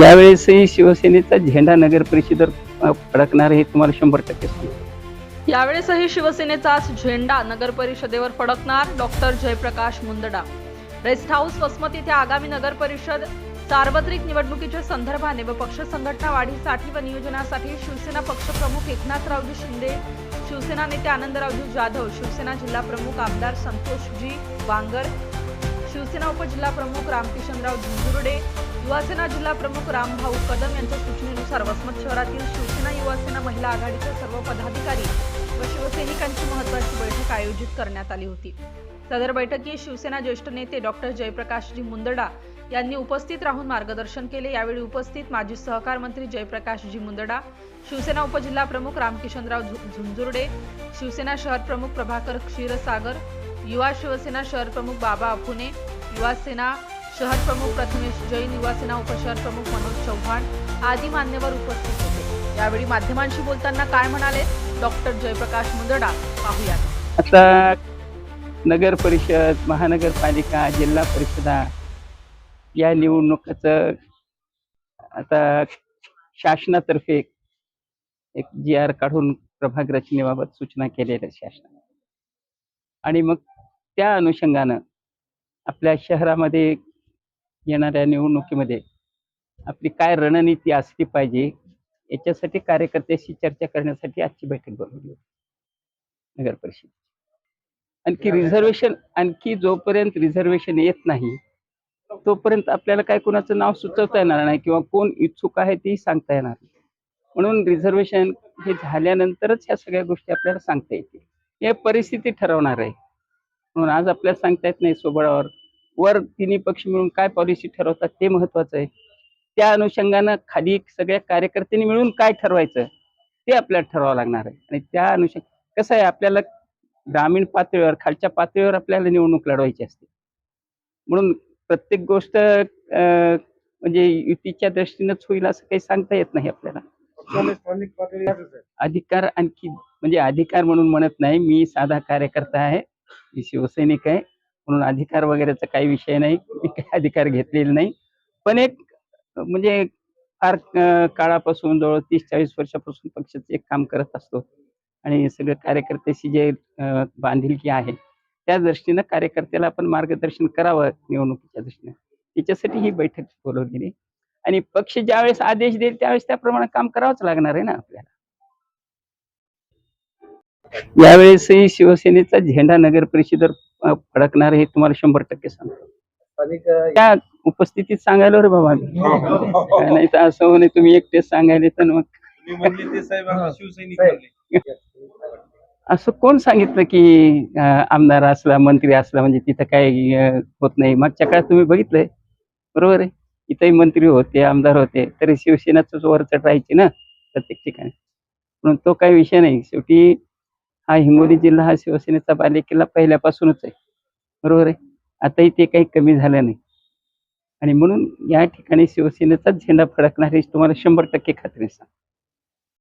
यावेळेसही शिवसेनेचा झेंडा नगर परिषदेवर फडकणार हे तुम्हाला शंभर टक्के सांगतो यावेळेसही शिवसेनेचाच झेंडा नगर परिषदेवर फडकणार doctor Jayprakash Mundada. Rest house Vasmat येथे आगामी नगर परिषद सार्वत्रिक निवडणुकीच्या संदर्भाने व पक्ष संघटना वाढीसाठी व नियोजनासाठी शिवसेना पक्षप्रमुख एकनाथरावजी शिंदे शिवसेना नेते आनंदरावजी जाधव शिवसेना जिल्हा प्रमुख आमदार संतोषजी वांगर शिवसेना उपजिल्हा प्रमुख रामकिशनराव झुंझुर्डे युवासेना जिल्हा प्रमुख रामभाऊ कदम यांच्या सूचनेनुसार वसमत शहरातील शिवसेना युवासेना महिला आघाडीच्या सर्व पदाधिकारी व शिवसैनिकांची महत्वाची बैठक आयोजित करण्यात आली होती. सदर बैठकीत शिवसेना ज्येष्ठ नेते डॉक्टर जयप्रकाशजी मुंदडा यांनी उपस्थित राहून मार्गदर्शन केले. यावेळी उपस्थित माजी सहकार मंत्री जयप्रकाशजी मुंदडा शिवसेना उपजिल्हा प्रमुख रामकिशनराव झु- झुंझुर्डे शिवसेना शहर प्रमुख प्रभाकर क्षीरसागर युवा शिवसेना शहर प्रमुख बाबा अफुने युवासेना शहर प्रमुख प्रथमेश जैन युवासेना उपशहर प्रमुख मनोज चव्हाण आदी मान्यवर उपस्थित होते. यावेळी माध्यमांशी बोलताना काय म्हणाले? डॉक्टर जयप्रकाश मुंदडा पाहूयात. आता नगर परिषद महानगरपालिका जिल्हा परिषदा या निवडणुकाचं आता शासनातर्फे एक जी आर काढून प्रभाग रचनेबाबत सूचना केलेल्या शासनाने. आणि मग त्या अनुषंगानं आपल्या शहरामध्ये येणाऱ्या निवडणुकीमध्ये आपली काय रणनीती असली पाहिजे याच्यासाठी कार्यकर्त्याशी चर्चा करण्यासाठी आजची बैठक बोलवली होती. नगर परिषद. आणखी रिझर्वेशन आणखी जोपर्यंत रिझर्वेशन येत नाही तोपर्यंत आपल्याला काय कोणाचं नाव सुचवता येणार नाही किंवा कोण इच्छुक आहे तेही सांगता येणार नाही. म्हणून रिझर्वेशन हे झाल्यानंतरच ह्या सगळ्या गोष्टी आपल्याला सांगता येतील. हे परिस्थिती ठरवणार आहे. म्हणून आज आपल्याला सांगता येत नाही सोबळावर. वर तिन्ही पक्ष मिळून काय पॉलिसी ठरवतात ते महत्वाचं आहे. त्या अनुषंगानं खाली सगळ्या कार्यकर्त्यांनी मिळून काय ठरवायचं ते आपल्याला ठरवावं लागणार आहे. आणि त्या अनुषंग कसं आहे आपल्याला ग्रामीण पातळीवर खालच्या पातळीवर आपल्याला निवडणूक लढवायची असते. म्हणून प्रत्येक गोष्ट म्हणजे युतीच्या दृष्टीनंच होईल असं काही सांगता येत नाही आपल्याला. अधिकार आणखी म्हणजे अधिकार म्हणून म्हणत नाही. मी साधा कार्यकर्ता आहे. मी शिवसैनिक आहे. म्हणून अधिकार वगैरेचा काही विषय नाही. मी काही अधिकार घेतलेले नाही. पण एक म्हणजे फार काळापासून जवळ तीस चाळीस वर्षापासून पक्षाचं एक काम करत असतो. आणि सगळं कार्यकर्त्याशी जे बांधिलकी आहे त्या दृष्टीनं कार्यकर्त्याला आपण मार्गदर्शन करावं निवडणुकीच्या दृष्टीने. त्याच्यासाठी ही बैठक बोलवलेली. आणि पक्ष ज्यावेळेस आदेश देईल त्यावेळेस त्याप्रमाणे काम करावंच लागणार आहे ना आपल्याला. यावेळेसही शिवसेनेचा झेंडा नगर परिषदेवर फडकणार हे तुम्हाला शंभर टक्के सांगतो. त्या उपस्थितीत सांगायला रे बाबा मी. काय नाही तर असं होणे तुम्ही एकटेच सांगायले तर मग. असं कोण सांगितलं की आमदार असला मंत्री असला म्हणजे तिथं काय होत नाही? मागच्या काळात तुम्ही बघितलंय. बरोबर आहे. इथंही मंत्री होते आमदार होते तरी शिवसेनाच वरचढ राहायची ना प्रत्येक ठिकाणी. म्हणून तो काही विषय नाही. शेवटी हा हिंगोली जिल्हा हा शिवसेनेचा बालेकिल्ला पहिल्यापासूनच आहे. बरोबर आहे? आताही ते काही कमी झालं नाही. आणि म्हणून या ठिकाणी शिवसेनेचाच झेंडा फडकणार हे तुम्हाला शंभर टक्के खात्री सांग